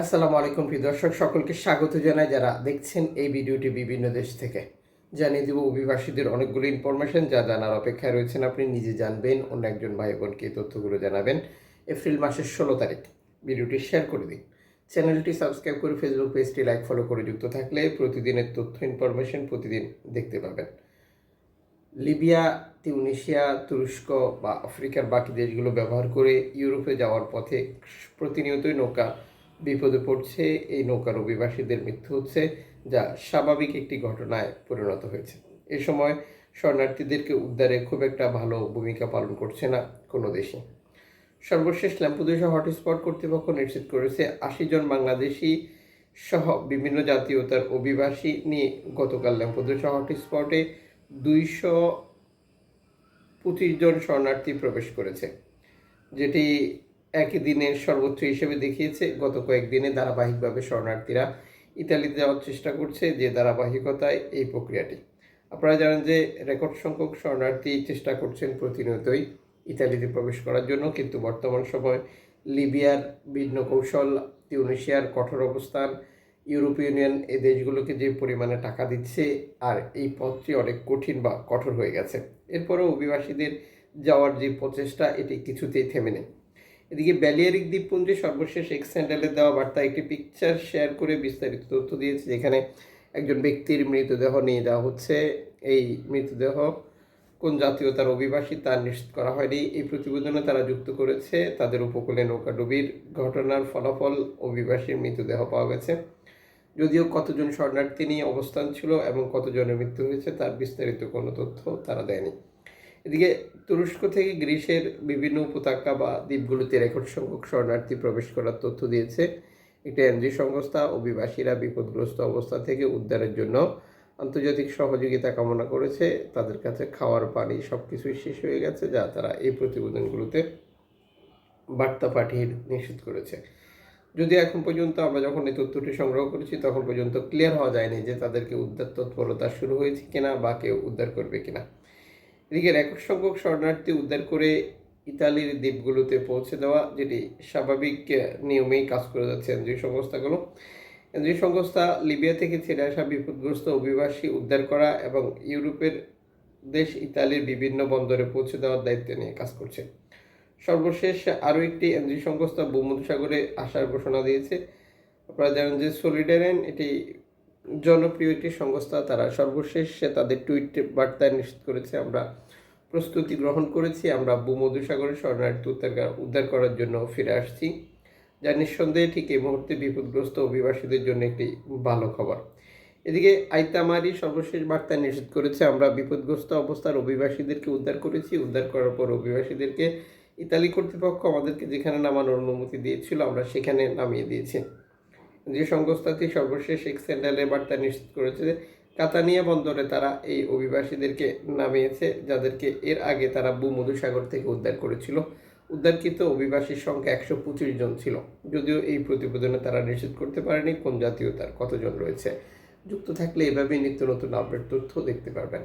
আসসালামু আলাইকুম প্রিয় দর্শক, সকলকে স্বাগত জানাই যারা দেখছেন এই ভিডিওটি বিভিন্ন দেশ থেকে। জানিয়ে দেব, অভিবাসীদের অনেকগুলো ইনফরমেশন যা জানার অপেক্ষায় রয়েছেন। আপনি নিজে জানবেন, অন্য একজন ভাই বোনকে তথ্যগুলো জানাবেন। এপ্রিল মাসের ষোলো তারিখ, ভিডিওটি শেয়ার করে দিন। চ্যানেলটি সাবস্ক্রাইব করে ফেসবুক পেজটি লাইক ফলো করে যুক্ত থাকলে প্রতিদিনের তথ্য ইনফরমেশন প্রতিদিন দেখতে পাবেন। লিবিয়া তিউনিশিয়া তুরস্ক বা আফ্রিকার বাকি দেশগুলো ব্যবহার করে ইউরোপে যাওয়ার পথে প্রতিনিয়তই নৌকা বিপদে পড়ছে, এই নৌকার অভিবাসীদের মৃত্যু হচ্ছে, যা স্বাভাবিক একটি ঘটনায় পরিণত হয়েছে। এ সময় শরণার্থীদেরকে উদ্ধারে খুব একটা ভালো ভূমিকা পালন করছে না কোনো দেশে। সর্বশেষ ল্যাম্পুদেশা হটস্পট কর্তৃপক্ষ নিশ্চিত করেছে, আশি জন বাংলাদেশি সহ বিভিন্ন জাতীয়তার অভিবাসী নিয়ে গতকাল ল্যাম্পুদেশা হটস্পটে দুইশো পঁচিশ জন শরণার্থী প্রবেশ করেছে, যেটি একই দিনের সর্বোচ্চ হিসেবে দেখিয়েছে, গত কয়েকদিনে ধারাবাহিকভাবে শরণার্থীরা ইতালিতে যাওয়ার চেষ্টা করছে যে ধারাবাহিকতায় এই প্রক্রিয়াটি। আপনারা জানেন যে রেকর্ড সংখ্যক শরণার্থী চেষ্টা করছেন প্রতিনিয়তই ইতালিতে প্রবেশ করার জন্য, কিন্তু বর্তমান সময় লিবিয়ার ভিন্ন কৌশল, তিউনিশিয়ার কঠোর অবস্থান, ইউরোপীয় ইউনিয়ন এই দেশগুলোকে যে পরিমাণে টাকা দিচ্ছে, আর এই পথটি অনেক কঠিন বা কঠোর হয়ে গেছে। এরপরেও অভিবাসীদের যাওয়ার যে প্রচেষ্টা, এটি কিছুতেই থেমে নেই। এদিকে ব্যালিয়ারিক দ্বীপপুঞ্জে সর্বশেষ এক্স স্যান্ডেলের দেওয়া বার্তা, একটি পিকচার শেয়ার করে বিস্তারিত তথ্য দিয়েছে, যেখানে একজন ব্যক্তির মৃতদেহ নিয়ে যাওয়া হচ্ছে। এই মৃতদেহ কোন জাতীয়তার অভিবাসী, তা নিশ্চিত করা হয়নি। এই প্রতিবেদনে তারা যুক্ত করেছে, তাদের উপকূলে নৌকাডুবির ঘটনার ফলাফল অভিবাসীর মৃতদেহ পাওয়া গেছে। যদিও কতজন শরণার্থী নিয়ে অবস্থান ছিল এবং কতজনের মৃত্যু হয়েছে, তার বিস্তারিত কোনো তথ্য তারা দেয়নি। এদিকে তুরস্ক থেকে গ্রিসের বিভিন্ন উপত্যকা বা দ্বীপগুলোতে রেকর্ড সংখ্যক শরণার্থী প্রবেশ করার তথ্য দিয়েছে। একটি এনজি সংস্থা অভিবাসীরা বিপদগ্রস্ত অবস্থা থেকে উদ্ধারের জন্য আন্তর্জাতিক সহযোগিতা কামনা করেছে। তাদের কাছে খাওয়ার, পানি সব কিছুই শেষ হয়ে গেছে, যা তারা এই প্রতিবেদনগুলোতে বার্তা পাঠিয়ে নিশ্চিত করেছে। যদি এখন পর্যন্ত আমরা যখন এই তথ্যটি সংগ্রহ করেছি, তখন পর্যন্ত ক্লিয়ার হওয়া যায়নি যে তাদেরকে উদ্ধার তৎপরতা শুরু হয়েছে কিনা বা কেউ উদ্ধার করবে কিনা। এদিকে রেকর্ড সংখ্যক শরণার্থী উদ্ধার করে ইতালির দ্বীপগুলোতে পৌঁছে দেওয়া, যেটি স্বাভাবিক নিয়মেই কাজ করে যাচ্ছে এনজিও সংস্থাগুলো। এনজিও সংস্থা লিবিয়া থেকে ছেড়ে আসা বিপদগ্রস্ত অভিবাসী উদ্ধার করা এবং ইউরোপের দেশ ইতালির বিভিন্ন বন্দরে পৌঁছে দেওয়ার দায়িত্ব নিয়ে কাজ করছে। সর্বশেষ আরও একটি এনজিও সংস্থা ভূমধ্যসাগরে আসার ঘোষণা দিয়েছে। আপনারা জানেন যে সলিডারেন এটি জনপ্রিয় একটি সংস্থা, তারা সর্বশেষ তাদের টুইট বার্তায় নিশ্চিত করেছে, আমরা প্রস্তুতি গ্রহণ করেছি, আমরা ভূমধ্যসাগরে শরণার্থী উদ্ধার উদ্ধার করার জন্য ফিরে আসছি, যা নিঃসন্দেহে ঠিক এই মুহূর্তে বিপদগ্রস্ত অভিবাসীদের জন্য একটি ভালো খবর। এদিকে আইতামারি সর্বশেষ বার্তায় নিশ্চিত করেছে, আমরা বিপদগ্রস্ত অবস্থার অভিবাসীদেরকে উদ্ধার করেছি, উদ্ধার করার পর অভিবাসীদেরকে ইতালি কর্তৃপক্ষ আমাদেরকে যেখানে নামানোর অনুমতি দিয়েছিল, আমরা সেখানে নামিয়ে দিয়েছি। যে সংস্থাটি সর্বশেষ এক বার্তা নিশ্চিত করেছে কাতানিয়া বন্দরে তারা এই অভিবাসীদেরকে নামিয়েছে, যাদেরকে এর আগে তারা ভূমধুসাগর থেকে উদ্ধার করেছিল। উদ্ধারকৃত অভিবাসীর সংখ্যা একশো পঁচিশ জন ছিল। যদিও এই প্রতিবেদনে তারা নিশ্চিত করতে পারেনি কোন জাতীয়তার কতজন রয়েছে। যুক্ত থাকলে এভাবেই নিত্য নতুন আপডেট তথ্য দেখতে পারবেন।